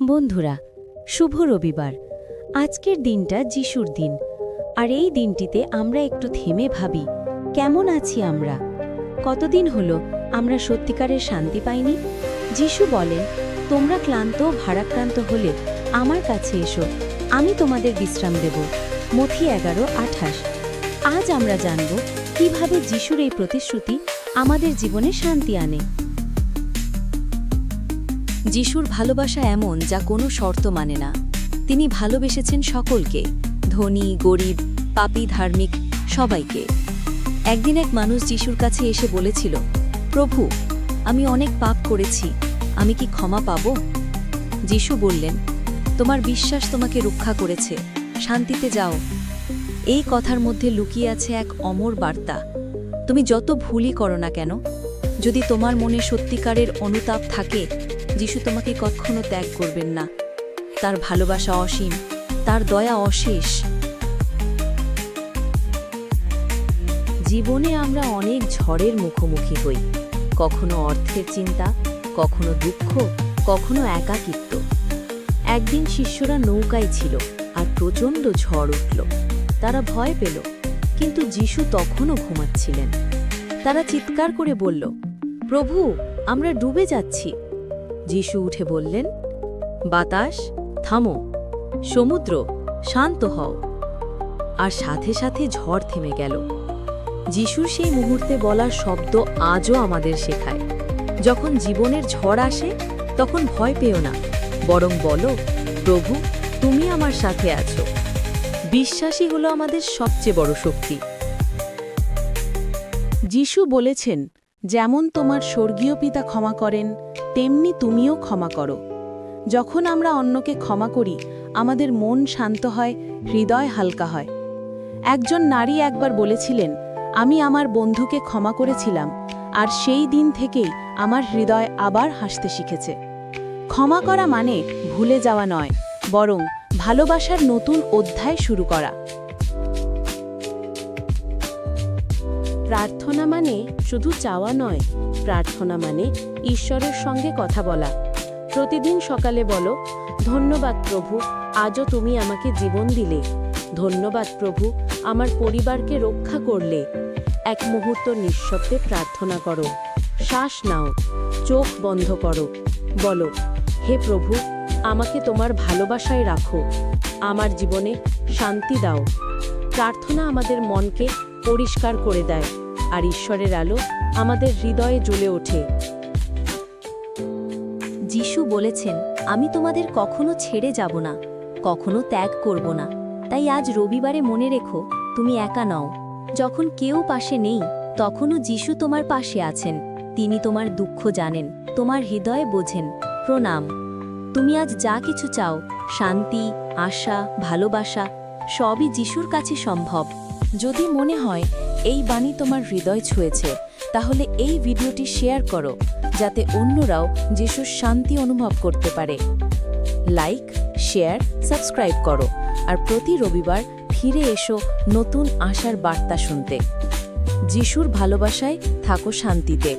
বন্ধুরা, শুভ রবিবার। আজকের দিনটা যিশুর দিন। আর এই দিনটিতে আমরা একটু থেমে ভাবি, কেমন আছি আমরা? কতদিন হলো আমরা সত্যিকারের শান্তি পাইনি? যিশু বলেন, তোমরা ক্লান্ত ভারাক্রান্ত হলে আমার কাছে এসো, আমি তোমাদের বিশ্রাম দেব। মথি এগারো, আঠাশ। আজ আমরা জানব কীভাবে যিশুর এই প্রতিশ্রুতি আমাদের জীবনে শান্তি আনে। যিশুর ভালোবাসা এমন যা কোনো শর্ত মানে না। তিনি ভালোবেসেছেন সকলকে, ধনী, গরিব, পাপী, ধার্মিক, সবাইকে। একদিন এক মানুষ যিশুর কাছে এসে বলেছিল, প্রভু, আমি অনেক পাপ করেছি, আমি কি ক্ষমা পাব? যিশু বললেন, তোমার বিশ্বাস তোমাকে রক্ষা করেছে, শান্তিতে যাও। এই কথার মধ্যে লুকিয়ে আছে এক অমর বার্তা। তুমি যত ভুলই করো না কেন, যদি তোমার মনে সত্যিকারের অনুতাপ থাকে যিশু তোমাকে কখনো ত্যাগ করবেন না। তার ভালোবাসা অসীম, তার দয়া অশেষ। জীবনে আমরা অনেক ঝড়ের মুখোমুখি হই। কখনো অর্থের চিন্তা, কখনো দুঃখ, কখনো একাকিত্ব। একদিন শিষ্যরা নৌকায় ছিল আর প্রচণ্ড ঝড় উঠল। তারা ভয় পেল, কিন্তু যিশু তখনও ঘুমাচ্ছিলেন। তারা চিৎকার করে বলল, প্রভু, আমরা ডুবে যাচ্ছি। যিশু উঠে বললেন, বাতাস, থামো, সমুদ্র, শান্ত হও। আর সাথে সাথে ঝড় থেমে গেল। যিশুর সেই মুহূর্তে বলার শব্দ আজও আমাদের শেখায়। যখন জীবনের ঝড় আসে, তখন ভয় পেও না, বরং বলো, প্রভু, তুমি আমার সাথে আছো। বিশ্বাসই হলো আমাদের সবচেয়ে বড় শক্তি। যিশু বলেছেন, যেমন তোমার স্বর্গীয় পিতা ক্ষমা করেন তেমনি তুমিও ক্ষমা করো। যখন আমরা অন্যকে ক্ষমা করি, আমাদের মন শান্ত হয়, হৃদয় হালকা হয়। একজন নারী একবার বলেছিলেন, আমি আমার বন্ধুকে ক্ষমা করেছিলাম, আর সেই দিন থেকেই আমার হৃদয় আবার হাসতে শিখেছে। ক্ষমা করা মানে ভুলে যাওয়া নয়, বরং ভালোবাসার নতুন অধ্যায় শুরু করা। প্রার্থনা মানে শুধু চাওয়া নয়, প্রার্থনা মানে ঈশ্বরের সঙ্গে কথা বলা। প্রতিদিন সকালে বলো, ধন্যবাদ প্রভু, আজও তুমি আমাকে জীবন দিলে। ধন্যবাদ প্রভু, আমার পরিবারকে রক্ষা করলে। এক মুহূর্ত নিঃশব্দে প্রার্থনা করো। শ্বাস নাও, চোখ বন্ধ করো। বলো, হে প্রভু, আমাকে তোমার ভালোবাসায় রাখো। আমার জীবনে শান্তি দাও। প্রার্থনা আমাদের মনকে পরিষ্কার করে দেয় আর ঈশ্বরের আলো আমাদের হৃদয়ে জ্বলে ওঠে। যিশু বলেছেন, আমি তোমাদের কখনো ছেড়ে যাব না, কখনো ত্যাগ করব না। তাই আজ রবিবারে মনে রেখো, তুমি একা নও। যখন কেউ পাশে নেই, তখনও যিশু তোমার পাশে আছেন। তিনি তোমার দুঃখ জানেন, তোমার হৃদয়ে বোঝেন। প্রণাম। তুমি আজ যা কিছু চাও, শান্তি, আশা, ভালোবাসা, সবই যিশুর কাছে সম্ভব। যদি মনে হয় এই বাণী তোমার হৃদয় ছুঁয়েছে, তাহলে এই ভিডিওটি শেয়ার করো, যাতে অন্যরাও যিশুর শান্তি অনুভব করতে পারে। লাইক, শেয়ার, সাবস্ক্রাইব করো, আর প্রতি রবিবার ফিরে এসো নতুন আশার বার্তা শুনতে। যিশুর ভালোবাসায় থাকো শান্তিতে।